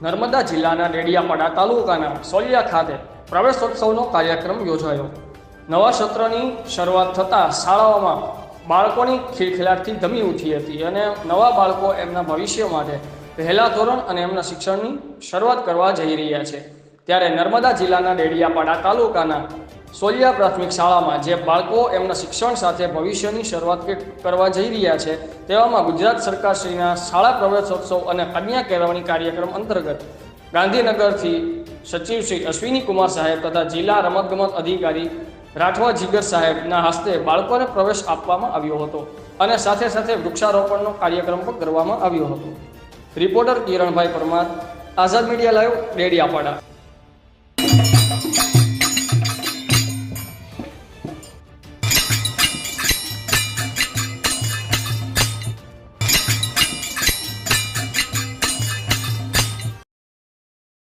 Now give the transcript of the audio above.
નર્મદા જિલ્લાના ડેડિયાપાડા તાલુકાના સોલિયા ખાતે પ્રવેશોત્સવનો કાર્યક્રમ યોજાયો. નવા સત્રની શરૂઆત થતાં શાળાઓમાં બાળકોની ખિલખિલાટથી ધમી ઉઠી હતી અને નવા બાળકો એમના ભવિષ્ય માટે પહેલા ધોરણ અને એમના શિક્ષણની શરૂઆત કરવા જઈ રહ્યા છે. ત્યારે નર્મદા જિલ્લાના ડેડિયાપાડા તાલુકાના સોલિયા પ્રાથમિક શાળામાં, જે બાળકો એમના શિક્ષણ સાથે ભવિષ્યની શરૂઆત કરવા જઈ રહ્યા છે, તેવામાં ગુજરાત સરકારશ્રીના શાળા પ્રવેશોત્સવ અને કન્યા કેળવણી કાર્યક્રમ અંતર્ગત ગાંધીનગરથી સચિવ શ્રી અશ્વિની કુમાર સાહેબ તથા જિલ્લા રમતગમત અધિકારી રાઠવા જીગર સાહેબના હસ્તે બાળકોને પ્રવેશ આપવામાં આવ્યો હતો અને સાથે સાથે વૃક્ષારોપણનો કાર્યક્રમ પણ કરવામાં આવ્યો હતો. Reporter Kiranbhai Parmar, Azad media live Dediapada